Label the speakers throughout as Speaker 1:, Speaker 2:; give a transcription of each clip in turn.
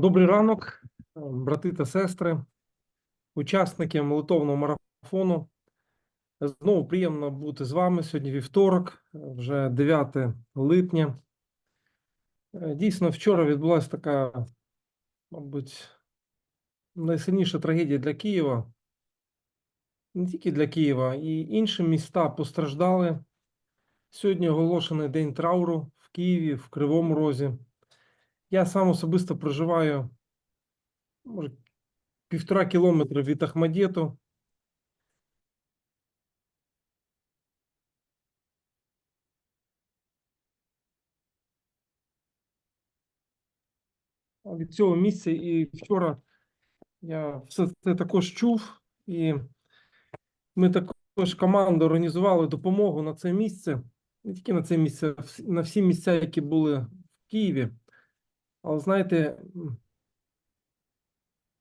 Speaker 1: Добрий ранок, брати та сестри, учасники молитовного марафону. Знову приємно бути з вами сьогодні вівторок, вже 9 липня. Е, Дійсно, вчора відбулася така, мабуть, найсильніша трагедія для Києва. Не тільки для Києва, і інші міста постраждали. Сьогодні оголошений день трауру в Києві, в Кривому Розі. Я сам особисто проживаю може, півтора кілометра від Ахмадєту. Від цього місця і вчора я все це також чув, і ми також команду організували допомогу на це місце, не тільки на це місце, на всі місця, які були в Києві. Але знаєте,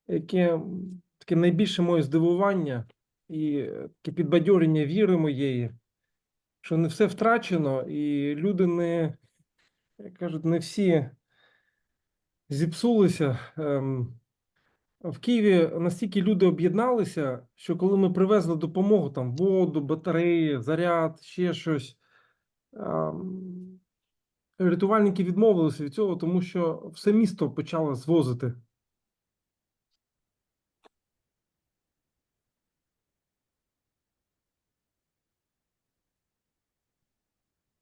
Speaker 1: яке таке найбільше моє здивування і е, таке підбадьорення віри моєї, що не все втрачено, і люди не, як кажуть, не всі зіпсулися. Ем, В Києві настільки люди об'єдналися, що коли ми привезли допомогу, там воду, батареї, заряд, ще щось, ем, рятувальники відмовилися від цього, тому що все місто почало звозити.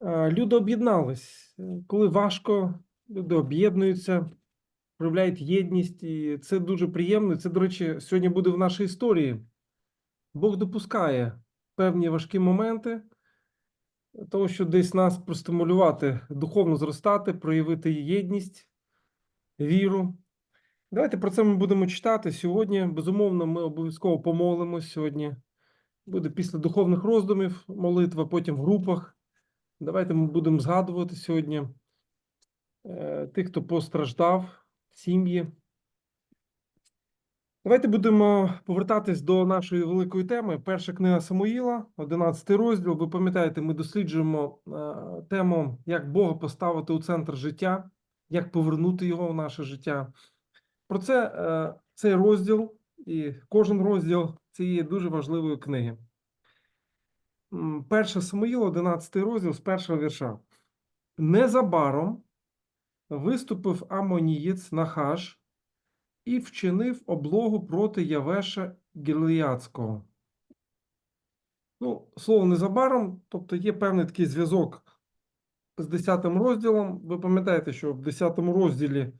Speaker 1: Е, Люди об'єднались. Е, Коли важко, люди об'єднуються, проявляють єдність, і це дуже приємно. Це, до речі, сьогодні буде в нашій історії. Бог допускає певні важкі моменти, того, що десь нас простимулювати, духовно зростати, проявити єдність, віру. Давайте про це ми будемо читати сьогодні. Безумовно, ми обов'язково помолимось сьогодні. Буде після духовних роздумів молитва, потім в групах. Давайте ми будемо згадувати сьогодні е, тих, хто постраждав, сім'ї. Давайте будемо повертатись до нашої великої теми. Перша книга Самуїла, 11 розділ. Ви пам'ятаєте, ми досліджуємо е, тему, як Бога поставити у центр життя, як повернути його в наше життя. Про це е, цей розділ і кожен розділ цієї дуже важливої книги. Перша Самуїла, 11 розділ з першого вірша. Незабаром виступив Амонієць Нахаш і вчинив облогу проти Явеша Гілеяцького. Ну, слово незабаром, тобто є певний такий зв'язок з 10 розділом. Ви пам'ятаєте, що в 10 розділі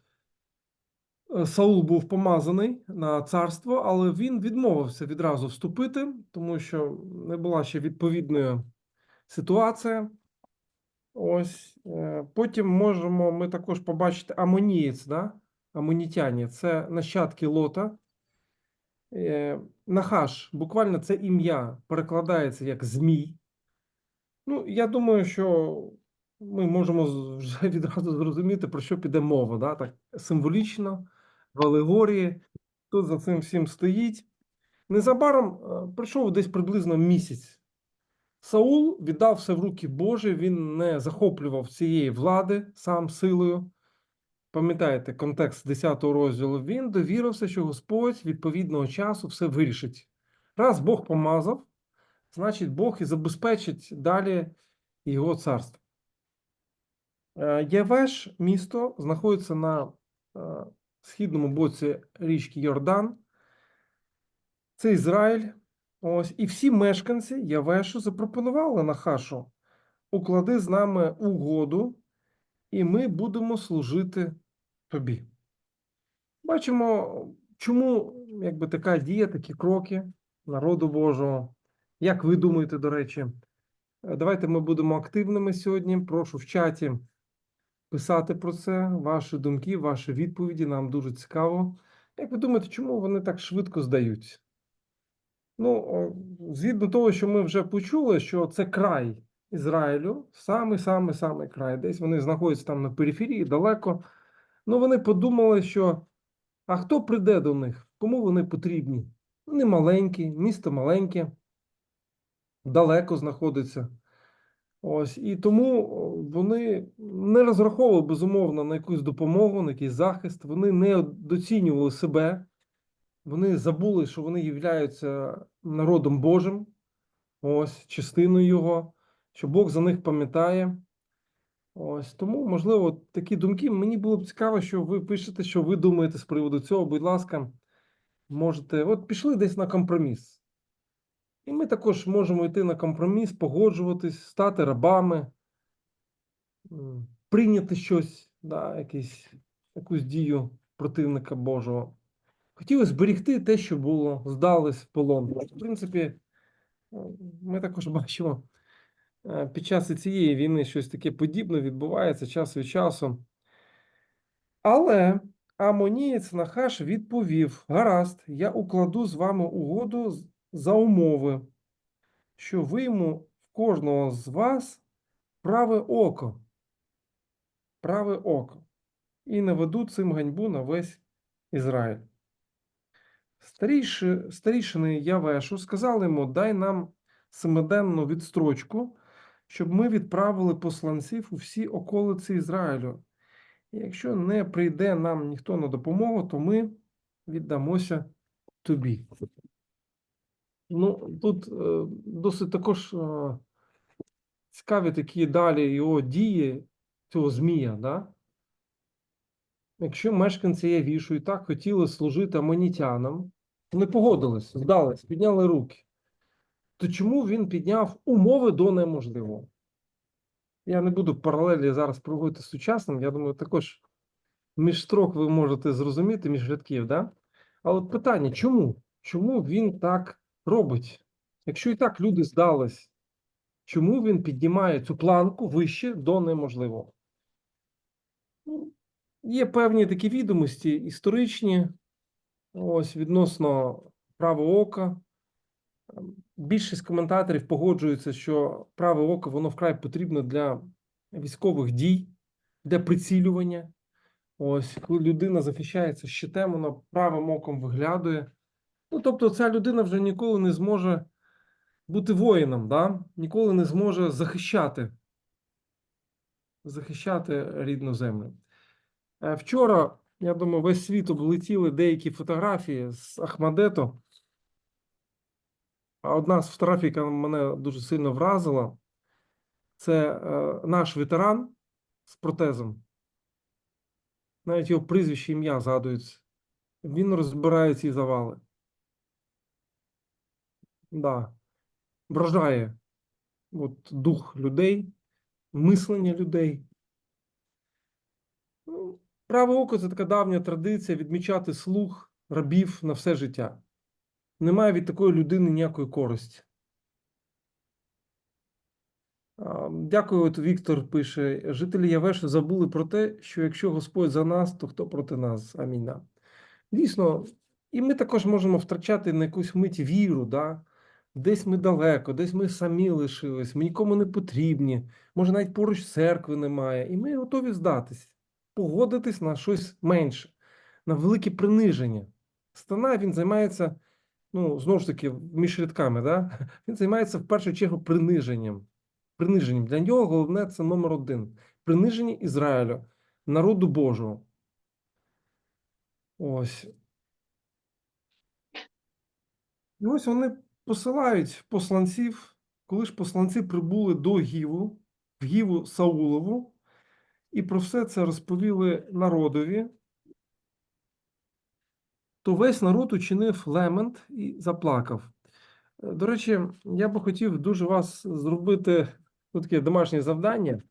Speaker 1: е, Саул був помазаний на царство, але він відмовився відразу вступити, тому що не була ще відповідною ситуація. Ось е, потім можемо ми також побачити амонієць, да? Амонітяні, це нащадки Лота. Е, Нахаш, буквально це ім'я перекладається як Змій. Ну, я думаю, що ми можемо вже відразу зрозуміти, про що піде мова. Да? Так символічно, в алегорії. Тут за цим всім стоїть. Незабаром е, пройшов десь приблизно місяць. Саул віддав все в руки Божі, він не захоплював цієї влади сам силою. Пам'ятаєте контекст 10 розділу? Він довірився, що Господь відповідного часу все вирішить. Раз Бог помазав, значить Бог і забезпечить далі його царство. Е, Євеш місто знаходиться на е, східному боці річки Йордан. Це Ізраїль. Ось, і всі мешканці Явешу запропонували Нахашу: уклади з нами угоду, і ми будемо служити тобі. Бачимо, чому якби така дія, такі кроки народу Божого. Як ви думаєте, до речі? Е, Давайте ми будемо активними сьогодні. Прошу в чаті писати про це, ваші думки, ваші відповіді. Нам дуже цікаво. Як ви думаєте, чому вони так швидко здаються? Ну, згідно того, що ми вже почули, що це край Ізраїлю, самий-самий самий край. Десь вони знаходяться там на периферії, далеко. Ну, вони подумали, що а хто прийде до них? Кому вони потрібні? Вони маленькі, місто маленьке, далеко знаходиться. Ось і тому вони не розраховували безумовно на якусь допомогу, на якийсь захист. Вони не доцінювали себе, вони забули, що вони являються народом Божим, ось частиною його, що Бог за них пам'ятає. Ось тому, можливо, такі думки. Мені було б цікаво, що ви пишете, що ви думаєте з приводу цього. Будь ласка, можете. От пішли десь на компроміс. І ми також можемо йти на компроміс, погоджуватись, стати рабами, прийняти щось, да, якийсь, якусь дію противника Божого. Хотіли зберегти те, що було, здались в полон. В принципі, ми також бачимо під час цієї війни щось таке подібне відбувається час від часу. Але Амонієць Нахаш відповів: Гаразд, я укладу з вами угоду за умови, що вийму в кожного з вас праве око, праве око, і наведу цим ганьбу на весь Ізраїль. Старіші, старішини Явешу сказали йому: дай нам семиденну відстрочку, щоб ми відправили посланців у всі околиці Ізраїлю. Якщо не прийде нам ніхто на допомогу, то ми віддамося тобі. Ну, тут е, досить також е, цікаві такі далі його дії цього Змія, да? Якщо мешканці Явішу і так хотіли служити амонітянам, не погодились, здались, підняли руки, то чому він підняв умови до неможливого? Я не буду паралелі зараз проводити з сучасним, я думаю, також між строк ви можете зрозуміти, між рядків, да? А от питання, чому? Чому він так робить? Якщо і так люди здались, чому він піднімає цю планку вище до неможливого? Ну, Є певні такі відомості історичні, ось відносно правого ока. Більшість коментаторів погоджуються, що праве око воно вкрай потрібно для військових дій, для прицілювання. Ось, коли людина захищається щитем, вона правим оком виглядує. Ну, тобто, ця людина вже ніколи не зможе бути воїном, да? ніколи не зможе захищати, захищати рідну землю. Е, Вчора, я думаю, весь світ облетіли деякі фотографії з Ахмадету. А одна з фотографій, яка мене дуже сильно вразила, це е, наш ветеран з протезом. Навіть його прізвище ім'я згадується. Він розбирає ці завали. Да. Вражає от, дух людей, мислення людей. Ну, Праве око це така давня традиція відмічати слух рабів на все життя. Немає від такої людини ніякої користі. Дякую, от Віктор пише. Жителі Явешу забули про те, що якщо Господь за нас, то хто проти нас? Аміна. Дійсно, і ми також можемо втрачати на якусь мить віру, да? десь ми далеко, десь ми самі лишились, ми нікому не потрібні, може навіть поруч церкви немає, і ми готові здатись, погодитись на щось менше, на велике приниження. Стана він займається, ну, знову ж таки, між рядками, да? він займається в першу чергу приниженням. Приниженням. Для нього головне це номер один. Приниження Ізраїлю, народу Божого. Ось. І ось вони посилають посланців, коли ж посланці прибули до Гіву, в Гіву Саулову, і про все це розповіли народові, то весь народ учинив лемент і заплакав. Е, До речі, я би хотів дуже вас зробити ну, таке домашнє завдання.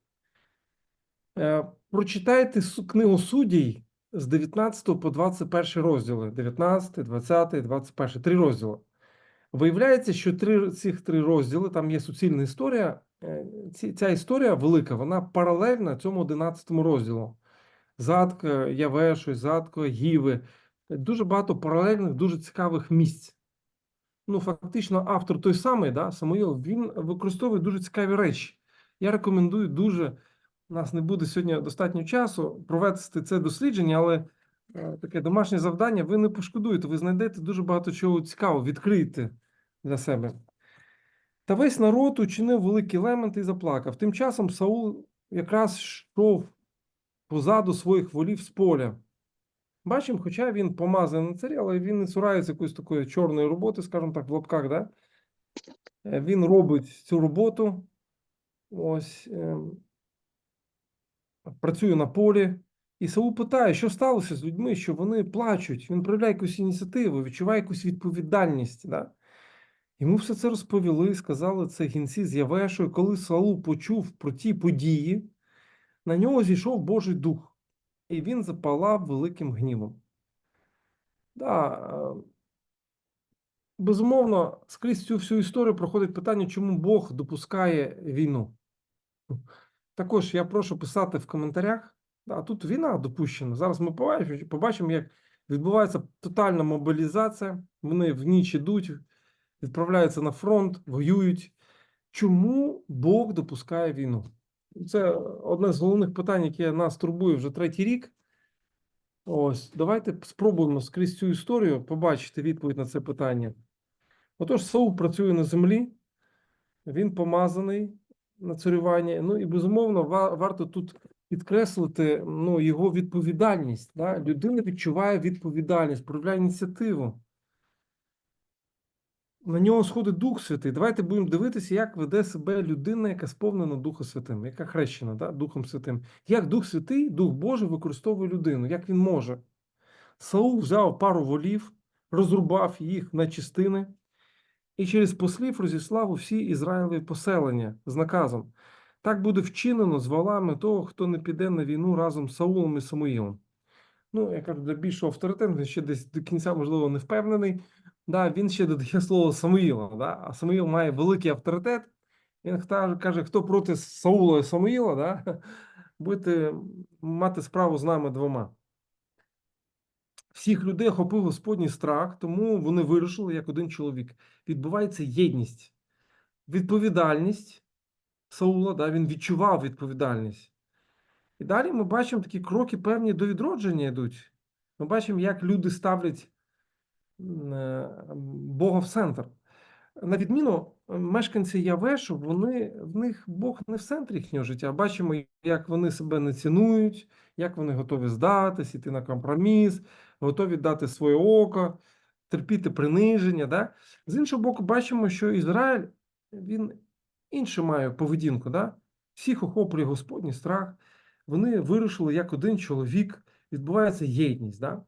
Speaker 1: Е, Прочитайте книгу суддів з 19 по 21 розділи. 19, 20, 21, три розділи. Виявляється, що три, цих три розділи, там є суцільна історія. е, Ці, ця історія велика, вона паралельна цьому 11 розділу. Задка Явешу, Задка Гіви. Дуже багато паралельних, дуже цікавих місць. Ну, фактично, автор той самий, да, Самуїл, він використовує дуже цікаві речі. Я рекомендую дуже. У нас не буде сьогодні достатньо часу провести це дослідження, але е, таке домашнє завдання ви не пошкодуєте. Ви знайдете дуже багато чого цікавого, відкриєте для себе. Та весь народ учинив великий лемент і заплакав. Тим часом Саул якраз йшов позаду своїх волів з поля. Бачимо, хоча він помазаний на царі, але він не цурається якоїсь такої чорної роботи, скажімо так, в лапках, да? Е, Він робить цю роботу. Ось ем, працює на полі. І Саул питає, що сталося з людьми, що вони плачуть. Він проявляє якусь ініціативу, відчуває якусь відповідальність. Да? Йому все це розповіли, сказали це гінці з Явешою. Коли Саул почув про ті події, на нього зійшов Божий дух, і він запалав великим гнівом. Да, е, безумовно, скрізь цю всю історію проходить питання, чому Бог допускає війну. Також я прошу писати в коментарях. Да, тут війна допущена. Зараз ми побачимо, побачимо, як відбувається тотальна мобілізація. Вони в ніч ідуть, відправляються на фронт, воюють. Чому Бог допускає війну? Це одне з головних питань, яке нас турбує вже третій рік. Ось, давайте спробуємо скрізь цю історію побачити відповідь на це питання. Отож, Саул працює на землі, він помазаний на царювання. Ну і безумовно, варто тут підкреслити ну, його відповідальність. Да? Людина відчуває відповідальність, проявляє ініціативу. На нього сходить Дух Святий. Давайте будемо дивитися, як веде себе людина, яка сповнена Духом Святим, яка хрещена да? Духом Святим. Як Дух Святий, Дух Божий використовує людину, як він може. Саул взяв пару волів, розрубав їх на частини і через послів розіслав у всі Ізраїлеві поселення з наказом. Так буде вчинено з валами того, хто не піде на війну разом з Саулом і Самуїлом. Ну, я кажу, для більшого авторитету, він ще десь до кінця, можливо, не впевнений. Да, він ще додає слово Самуїла, да? а Самуїл має великий авторитет. Він каже, хто проти Саула і Самуїла, да? будете мати справу з нами двома. Всіх людей охопив Господній страх, тому вони вирішили як один чоловік. Відбувається єдність, відповідальність Саула, да, він відчував відповідальність. І далі ми бачимо такі кроки певні до відродження йдуть. Ми бачимо, як люди ставлять Бога в центр. На відміну е, мешканці Явешу, вони, в них Бог не в центрі їхнього життя. Бачимо, як вони себе не цінують, як вони готові здатись, іти на компроміс, готові дати своє око, терпіти приниження. Да? З іншого боку, бачимо, що Ізраїль він іншу має поведінку. Да? Всіх охоплює Господній страх. Вони вирішили як один чоловік, відбувається єдність. Да?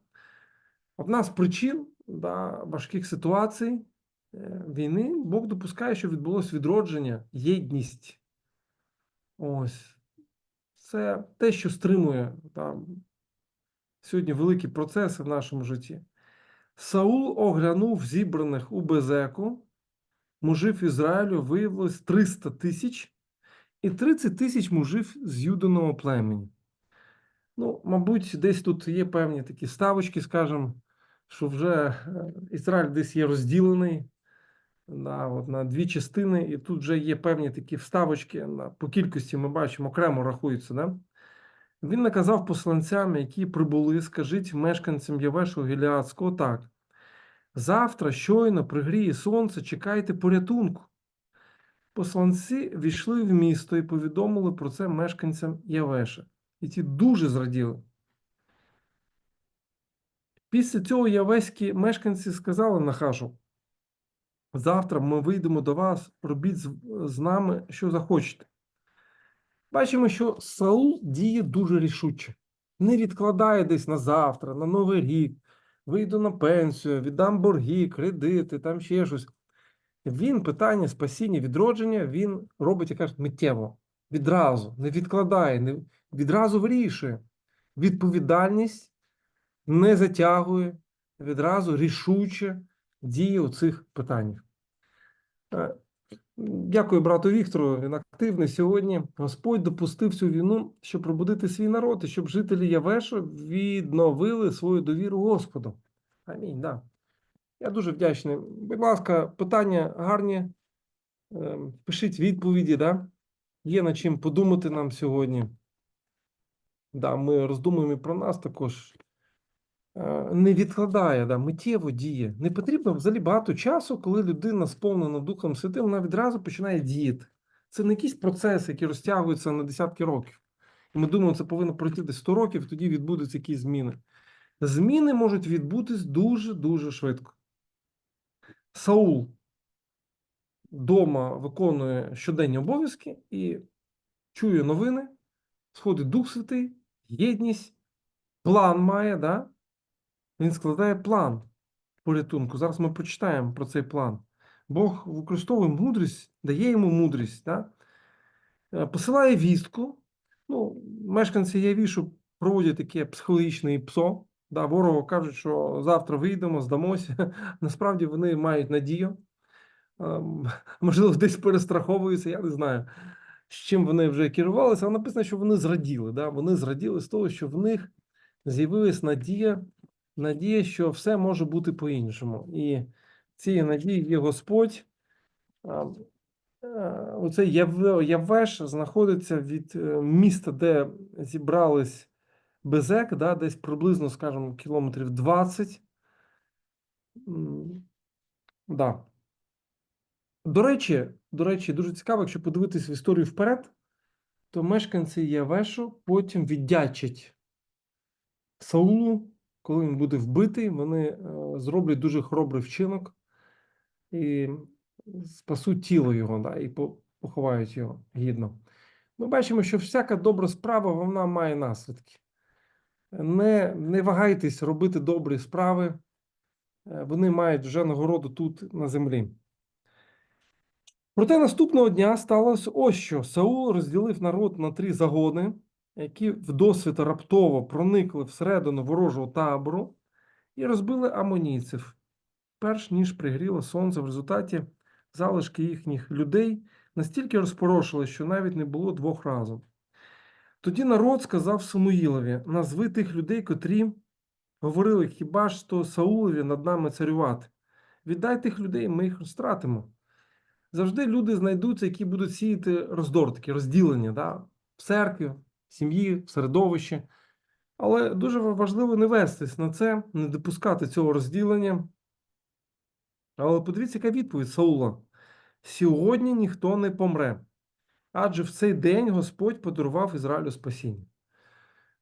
Speaker 1: Одна з причин да, важких ситуацій е, війни Бог допускає, що відбулося відродження, єдність. Ось. Це те, що стримує там, сьогодні великі процеси в нашому житті. Саул оглянув зібраних у Безеку, мужів Ізраїлю виявилось 300 тисяч і 30 тисяч мужів з юдиного племені. Ну, мабуть, десь тут є певні такі ставочки, скажімо, що вже е, Ізраїль десь є розділений да, от, на дві частини, і тут вже є певні такі вставочки на, по кількості ми бачимо, окремо рахуються. Да? Він наказав посланцям, які прибули, скажіть мешканцям Явешу Гіліадського так. Завтра щойно пригріє сонце, чекайте порятунку. Посланці війшли в місто і повідомили про це мешканцям Явеша. І ті дуже зраділи. Після цього явеські мешканці сказали Нахашу, завтра ми вийдемо до вас, робіть з, нами, що захочете. Бачимо, що Саул діє дуже рішуче, не відкладає десь на завтра, на Новий рік, вийду на пенсію, віддам борги, кредити, там ще щось. Він питання спасіння, відродження, він робить, як кажуть, миттєво, відразу, не відкладає, не, відразу вирішує. Відповідальність не затягує, відразу рішуче діє у цих питаннях. Е, Дякую брату Віктору. Він активний сьогодні. Господь допустив цю війну, щоб пробудити свій народ і щоб жителі Явешу відновили свою довіру Господу. Амінь. Да. Я дуже вдячний. Будь ласка, питання гарні. Ем, Пишіть відповіді, да? Є над чим подумати нам сьогодні. Да, ми роздумуємо і про нас також. Е, не відкладає, да, миттєво діє. Не потрібно взагалі багато часу, коли людина сповнена Духом Святим, вона відразу починає діяти. Це не якісь процеси, які розтягуються на десятки років. І ми думаємо, це повинно пройти десь 100 років, тоді відбудуться якісь зміни. Зміни можуть відбутись дуже-дуже швидко. Саул вдома виконує щоденні обов'язки і чує новини, сходить Дух Святий, єдність, план має, да? Він складає план порятунку. Зараз ми почитаємо про цей план. Бог використовує мудрість, дає йому мудрість, да? Е, посилає вістку. Ну, мешканці Явішу проводять таке психологічне ПСО. Да, ворогу кажуть, що завтра вийдемо, здамося. Насправді вони мають надію. Ем, Можливо, десь перестраховуються, я не знаю, з чим вони вже керувалися, але написано, що вони зраділи. Да? Вони зраділи з того, що в них з'явилась надія, надія, що все може бути по-іншому. І цією надією є Господь. Оцей Яв- Явеш знаходиться від е, міста, де зібрались Безек, да, десь приблизно, скажімо, кілометрів 20. Да. До речі, до речі, дуже цікаво, якщо подивитись в історію вперед, то мешканці Явешу потім віддячать Саулу, коли він буде вбитий, вони е, зроблять дуже хоробрий вчинок і спасуть тіло його, да, і поховають його гідно. Ми бачимо, що всяка добра справа вона має наслідки. Не, не вагайтесь робити добрі справи, е, вони мають вже нагороду тут на землі. Проте наступного дня сталося ось що. Саул розділив народ на три загони, які вдосвіта раптово проникли всередину ворожого табору і розбили амонійців, перш ніж пригріло сонце в результаті залишки їхніх людей настільки розпорошили, що навіть не було двох разом. Тоді народ сказав Самуїлові: назви тих людей, котрі говорили, хіба ж то Саулові над нами царювати. Віддай тих людей, ми їх розтратимо. Завжди люди знайдуться, які будуть сіяти роздор, такі розділення да? в церкві, сім'ї, в середовищі. Але дуже важливо не вестись на це, не допускати цього розділення. Але подивіться, яка відповідь Саула: сьогодні ніхто не помре, адже в цей день Господь подарував Ізраїлю спасіння.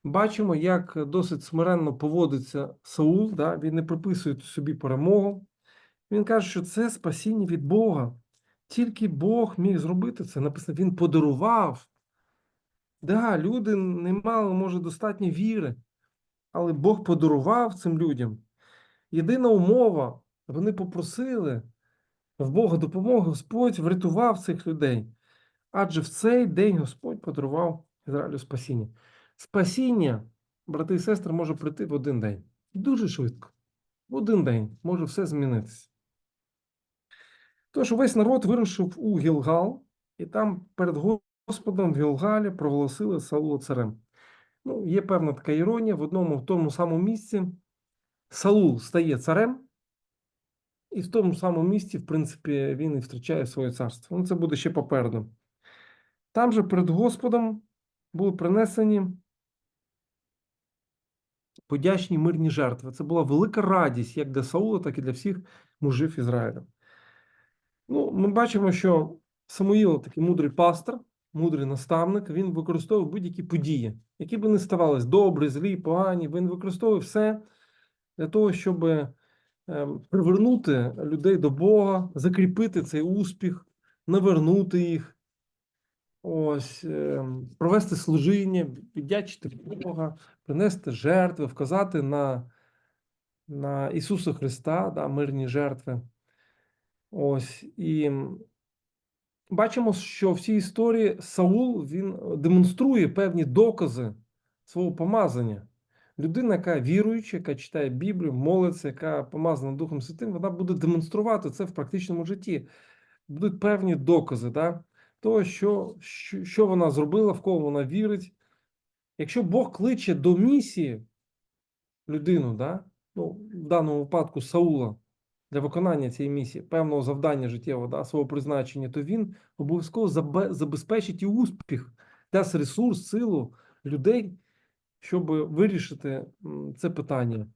Speaker 1: Бачимо, як досить смиренно поводиться Саул, да? він не приписує собі перемогу. Він каже, що це спасіння від Бога. Тільки Бог міг зробити це. Написано, Він подарував. Да, люди не мали, може, достатньо віри, але Бог подарував цим людям. Єдина умова, вони попросили в Бога допомоги, Господь врятував цих людей. Адже в цей день Господь подарував Ізраїлю спасіння. Спасіння, брати і сестри, може прийти в один день. Дуже швидко. В один день може все змінитися. Тож увесь народ вирушив у Гілгал, і там перед Господом в Гілгалі проголосили Саула царем. Ну, є певна така іронія, в одному в тому самому місці Саул стає царем, і в тому самому місці, в принципі, він і втрачає своє царство. Ну, це буде ще попереду. Там же перед Господом були принесені подячні мирні жертви. Це була велика радість як для Саула, так і для всіх мужів Ізраїля. Ну, ми бачимо, що Самуїл такий мудрий пастор, мудрий наставник, він використовує будь-які події, які б не ставались добрі, злі, погані. Він використовує все для того, щоб ем, привернути людей до Бога, закріпити цей успіх, навернути їх, ось, ем, провести служіння, віддячити Бога, принести жертви, вказати на, на Ісуса Христа, да, мирні жертви. Ось і бачимо, що в цій історії Саул він демонструє певні докази свого помазання. Людина, яка віруюча, яка читає Біблію, молиться, яка помазана Духом Святим, вона буде демонструвати це в практичному житті. Будуть певні докази да, того, що, що, що вона зробила, в кого вона вірить. Якщо Бог кличе до місії людину, да, ну, в даному випадку Саула, для виконання цієї місії, певного завдання життєвого, да, свого призначення, то він обов'язково забезпечить і успіх, дасть ресурс, силу людей, щоб вирішити це питання.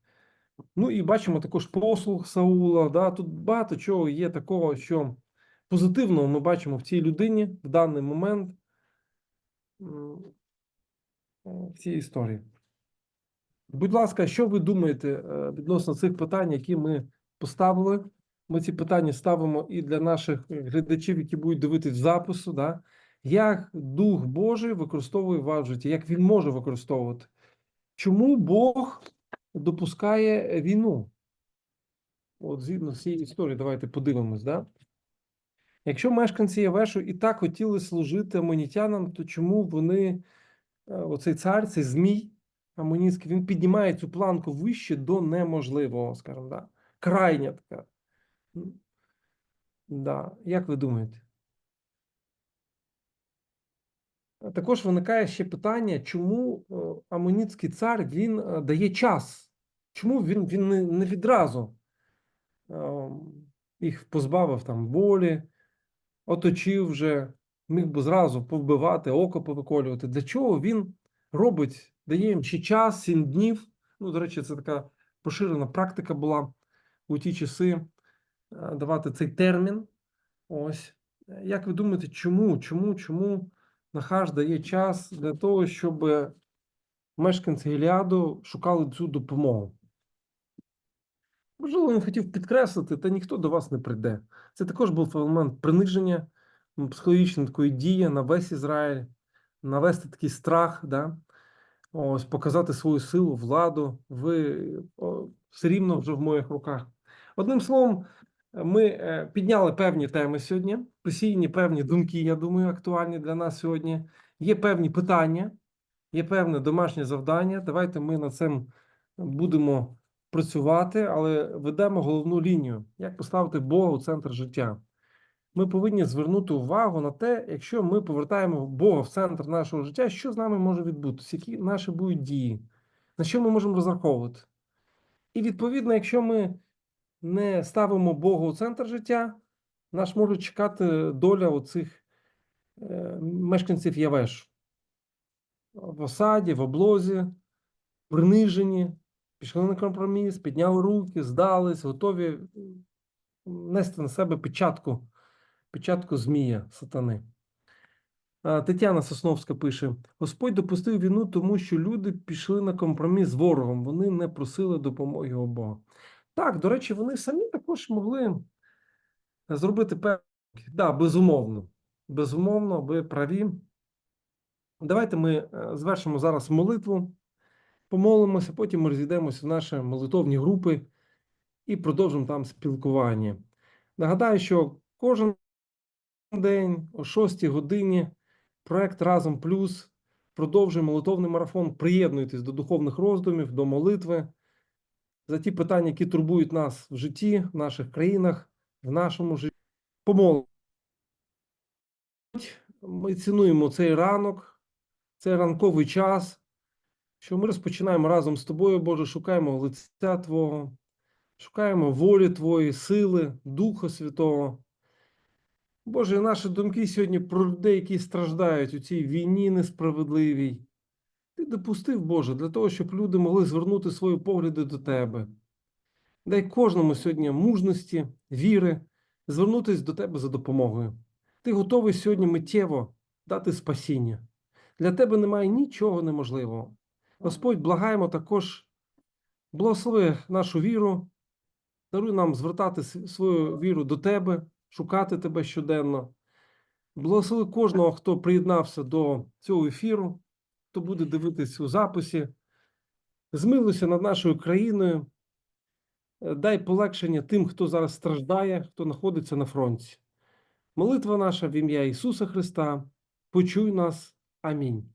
Speaker 1: Ну і бачимо також послуг Саула. Да? Тут багато чого є такого, що позитивного ми бачимо в цій людині в даний момент в цій історії. Будь ласка, що ви думаєте е, відносно цих питань, які ми поставили? Ми ці питання ставимо і для наших глядачів, які будуть дивитись запису. Да? Як Дух Божий використовує вас в житті, як він може використовувати? Чому Бог допускає війну? От згідно з цієї історії, давайте подивимось. Да? Якщо мешканці Явешу і так хотіли служити амонітянам, то чому вони, е, оцей цар, цей змій амонітський, він піднімає цю планку вище до неможливого, скажімо, да? Крайня така. Да. Як ви думаєте? Також виникає ще питання, чому е, Амонітський цар він е, дає час? Чому він, він не, відразу е, їх позбавив там волі, оточив вже, міг би зразу повбивати, око повиколювати. Для чого він робить, дає їм ще час, сім днів. Ну, до речі, це така поширена практика була у ті часи е, давати цей термін. Ось. Як ви думаєте, чому? Чому? Чому Нахаш дає час для того, щоб мешканці Гіліаду шукали цю допомогу? Можливо, він хотів підкреслити, та ніхто до вас не прийде. Це також був елемент приниження, психологічної такої дії на весь Ізраїль, навести такий страх, да? Ось, показати свою силу, владу. Ви о, все рівно вже в моїх руках. Одним словом, ми е, підняли певні теми сьогодні, посіяні певні думки, я думаю, актуальні для нас сьогодні. Є певні питання, є певне домашнє завдання. Давайте ми над цим будемо працювати, але ведемо головну лінію, як поставити Бога у центр життя. Ми повинні звернути увагу на те, якщо ми повертаємо Бога в центр нашого життя, що з нами може відбутися, які наші будуть дії, на що ми можемо розраховувати. І відповідно, якщо ми не ставимо Бога у центр життя, нас може чекати доля оцих е, мешканців Явеш в осаді, в облозі, принижені, пішли на компроміс, підняли руки, здались, готові нести на себе печатку, печатку змія сатани. Тетяна Сосновська пише: Господь допустив війну, тому що люди пішли на компроміс з ворогом. Вони не просили допомоги у Бога. Так, до речі, вони самі також могли зробити певні. Да, безумовно. Безумовно, ви праві. Давайте ми е, звершимо зараз молитву, помолимося, потім ми розійдемося в наші молитовні групи і продовжимо там спілкування. Нагадаю, що кожен день о 6 годині проект Разом Плюс продовжує молитовний марафон. Приєднуйтесь до духовних роздумів, до молитви за ті питання, які турбують нас в житті, в наших країнах, в нашому житті. Помолимо. Ми цінуємо цей ранок, цей ранковий час, що ми розпочинаємо разом з тобою, Боже, шукаємо лиця Твого, шукаємо волі Твої, сили, Духа Святого. Боже, наші думки сьогодні про людей, які страждають у цій війні несправедливій. Ти допустив, Боже, для того, щоб люди могли звернути свої погляди до Тебе. Дай кожному сьогодні мужності, віри, звернутися до Тебе за допомогою. Ти готовий сьогодні миттєво дати спасіння. Для Тебе немає нічого неможливого. Господь, благаємо також, благослови нашу віру, даруй нам звертати свою віру до Тебе, шукати Тебе щоденно. Благослови кожного, хто приєднався до цього ефіру, хто буде дивитись у записі. Змилуйся над нашою країною. Е, Дай полегшення тим, хто зараз страждає, хто знаходиться на фронті. Молитва наша в ім'я Ісуса Христа. Почуй нас. Амінь.